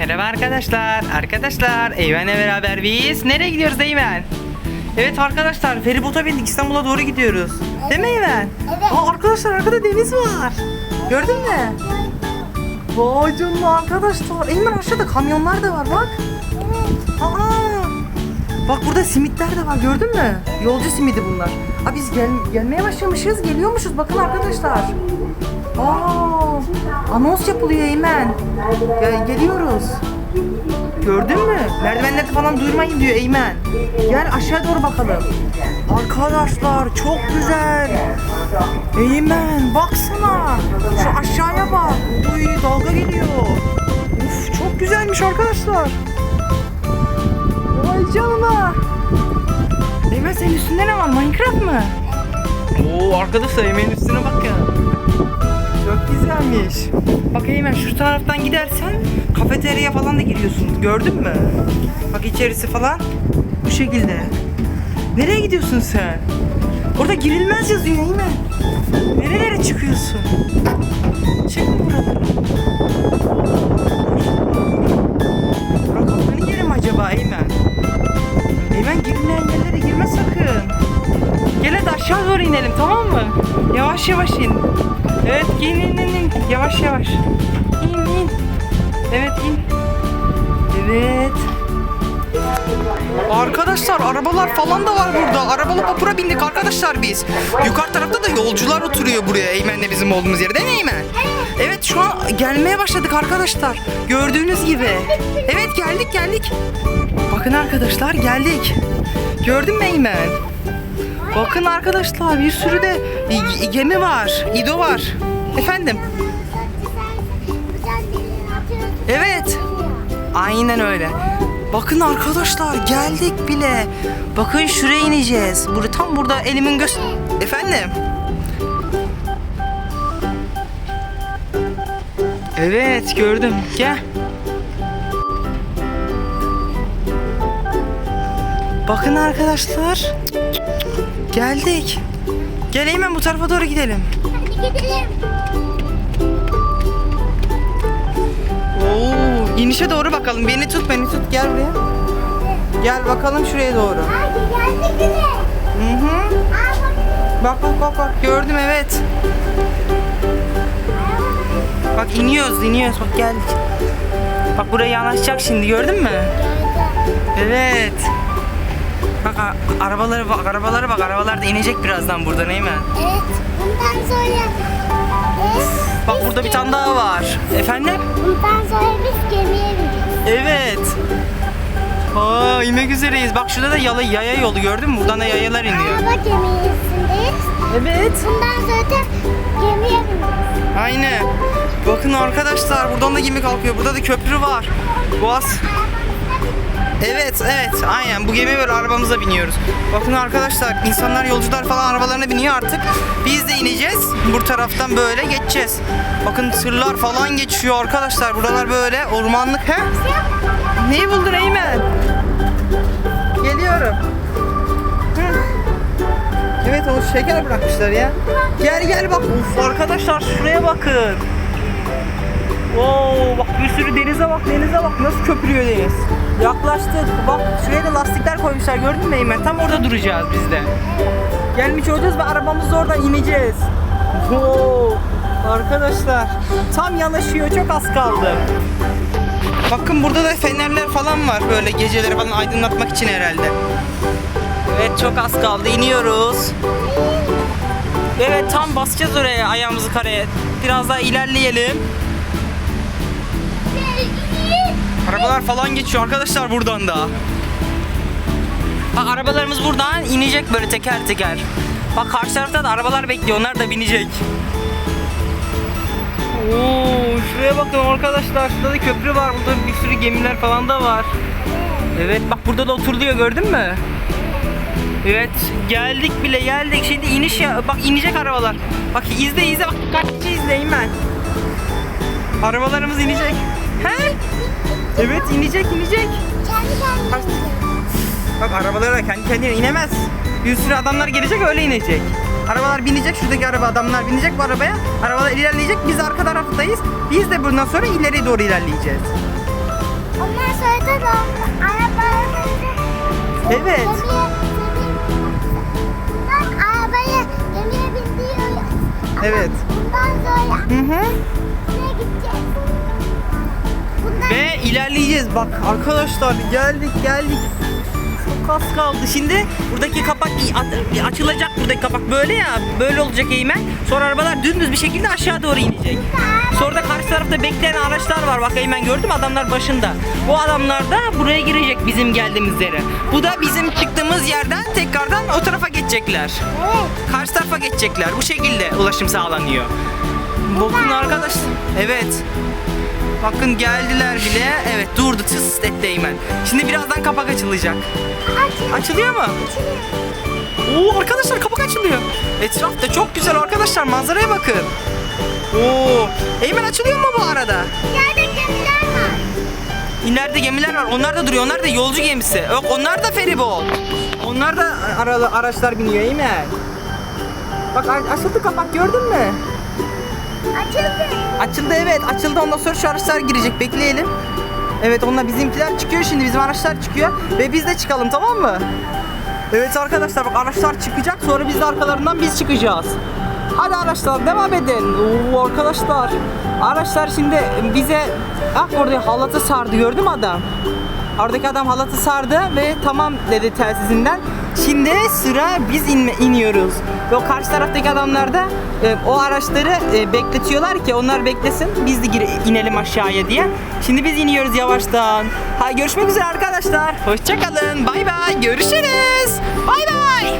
Merhaba arkadaşlar. Arkadaşlar Eymen'le beraber biz nereye gidiyoruz Eymen? Evet arkadaşlar feribota bindik İstanbul'a doğru gidiyoruz. Değil mi Eymen? Evet. Aa, arkadaşlar arkada deniz var. Gördün mü? Vay canına arkadaşlar. Eymen aşağıda kamyonlar da var bak. Aa! Bak burada simitler de var gördün mü? Yolcu simidi bunlar. Aa biz gel gelmeye başlamışız, geliyormuşuz. Bakın arkadaşlar. Aa! Anons yapılıyor Eymen. Gel, geliyoruz. Gördün mü? Merdivenlerde falan durmayın diyor Eymen. Gel aşağı doğru bakalım. Arkadaşlar çok güzel. Eymen baksana. Şu aşağıya bak. Uy dalga geliyor. Uf çok güzelmiş arkadaşlar. Vay canına. Eymen senin üstünde ne var? Minecraft mı? Oo arkadaşlar Eymen'in üstüne bakın. Çok güzelmiş. Bak Eymen şu taraftan gidersen kafeterya falan da giriyorsun. Gördün mü? Bak içerisi falan bu şekilde. Nereye gidiyorsun sen? Orada girilmez yazıyor Eymen. Nerelere çıkıyorsun? Çıkma buralara. Bırak kaplanı yeri acaba Eymen? Eymen girilmeyen yerlere girme sakın. Gel hadi aşağı doğru inelim tamam mı? Yavaş yavaş in. Evet in in in in. Yavaş yavaş. İn in. Evet in. Evet. Arkadaşlar arabalar falan da var burada. Arabalı vapura bindik arkadaşlar biz. Yukarı tarafta da yolcular oturuyor buraya Eymen'le bizim olduğumuz yere değil mi Eymen? Evet şu an gelmeye başladık arkadaşlar. Gördüğünüz gibi. Evet geldik geldik. Bakın arkadaşlar geldik. Gördün mü Eymen? Bakın arkadaşlar bir sürü de gemi var. İdo var. Efendim? Evet. Aynen öyle. Bakın arkadaşlar geldik bile. Bakın şuraya ineceğiz. Burada tam burada elimin göz... Efendim? Evet gördüm. Gel. Bakın arkadaşlar. Geldik. Gel hemen bu tarafa doğru gidelim. Hadi gidelim. Oo, inişe doğru bakalım. Beni tut, beni tut. Gel buraya. Gel bakalım şuraya doğru. Hadi geldik bile. Hı hı. Bak bak bak bak. Gördüm evet. Bak iniyoruz, iniyoruz. Bak geldik. Bak buraya yanaşacak şimdi. Gördün mü? Evet. Bak arabalara bak, arabalara bak. Arabalar da inecek birazdan buradan değil mi? Evet. Bundan sonra biz, Bak biz burada bir tane daha var. Efendim? Bundan sonra biz gemiye bineceğiz. Evet. Aa inmek üzereyiz. Bak şurada da yala, yaya yolu gördün mü? Buradan da yayalar iniyor. Araba gemisindeyiz. Evet. Bundan sonra da gemiye bineceğiz. Aynen. Bakın arkadaşlar buradan da gemi kalkıyor. Burada da köprü var. Boğaz. Evet evet aynen bu gemi böyle arabamıza biniyoruz. Bakın arkadaşlar insanlar yolcular falan arabalarına biniyor artık. Biz de ineceğiz. Bu taraftan böyle geçeceğiz. Bakın tırlar falan geçiyor arkadaşlar. Buralar böyle ormanlık he? Neyi buldun Eymen? Geliyorum. Evet o şeker bırakmışlar ya. Gel gel bak. Uf arkadaşlar şuraya bakın. Oo bak bir sürü denize bak denize bak nasıl köpürüyor deniz. Yaklaştık. Bak şuraya da lastikler koymuşlar gördün mü Eymen? Tam orada duracağız biz de. Gelmiş olacağız ve arabamızla oradan ineceğiz. Oo arkadaşlar tam yanaşıyor çok az kaldı. Bakın burada da fenerler falan var böyle geceleri falan aydınlatmak için herhalde. Evet çok az kaldı iniyoruz. Evet tam basacağız oraya ayağımızı karaya. Biraz daha ilerleyelim. Arabalar falan geçiyor arkadaşlar buradan da. Bak arabalarımız buradan inecek böyle teker teker. Bak karşı tarafta da arabalar bekliyor onlar da binecek. Oo, şuraya bakın arkadaşlar. Şurada da köprü var. Burada bir sürü gemiler falan da var. Evet bak burada da oturuluyor gördün mü? Evet geldik bile geldik. Şimdi iniş ya. Bak inecek arabalar. Bak izle izle bak dikkatlice izleyin ben. Arabalarımız inecek. He? Evet inecek inecek. Kendi kendine. Bak arabalar da kendi kendine inemez. Bir sürü adamlar gelecek öyle inecek. Arabalar binecek şuradaki araba adamlar binecek bu arabaya. Arabalar ilerleyecek biz arka taraftayız. Biz de bundan sonra ileriye doğru ilerleyeceğiz. sonra arabalarımızı Evet. gemiye Ben arabaya gemiye. Ama Evet. Bundan sonra Hı hı. Ve ilerleyeceğiz. Bak arkadaşlar geldik geldik. Çok az kaldı. Şimdi buradaki kapak açılacak buradaki kapak böyle ya. Böyle olacak Eymen. Sonra arabalar dümdüz bir şekilde aşağı doğru inecek. Sonra da karşı tarafta bekleyen araçlar var. Bak Eymen gördün mü adamlar başında. Bu adamlar da buraya girecek bizim geldiğimiz yere. Bu da bizim çıktığımız yerden tekrardan o tarafa geçecekler. Karşı tarafa geçecekler. Bu şekilde ulaşım sağlanıyor. Bakın arkadaş. Evet. Bakın geldiler bile. Evet durdu tıs etti Eymen. Şimdi birazdan kapak açılacak. Açın. Açılıyor mu? Oo arkadaşlar kapak açılıyor. Etraf da çok güzel arkadaşlar. Manzaraya bakın. Oo. Eymen açılıyor mu bu arada? Yerde gemiler var. İleride gemiler var. Onlar da duruyor. Onlar da yolcu gemisi. Yok onlar da feribot. Onlar da ara, araçlar biniyor Eymen. Bak açıldı kapak gördün mü? Açıldı. Açıldı evet açıldı ondan sonra şu araçlar girecek bekleyelim. Evet onlar bizimkiler çıkıyor şimdi bizim araçlar çıkıyor ve biz de çıkalım tamam mı? Evet arkadaşlar bak araçlar çıkacak sonra biz de arkalarından biz çıkacağız. Hadi araçlar devam edin. Oo arkadaşlar. Araçlar şimdi bize ah orada halatı sardı gördün mü adam? Oradaki adam halatı sardı ve tamam dedi telsizinden. Şimdi sıra biz inme, iniyoruz. Ve o karşı taraftaki adamlar da e, o araçları e, bekletiyorlar ki onlar beklesin. Biz de gire- inelim aşağıya diye. Şimdi biz iniyoruz yavaştan. Ha görüşmek üzere arkadaşlar. Hoşçakalın. Bay bay. Görüşürüz. Bay bay.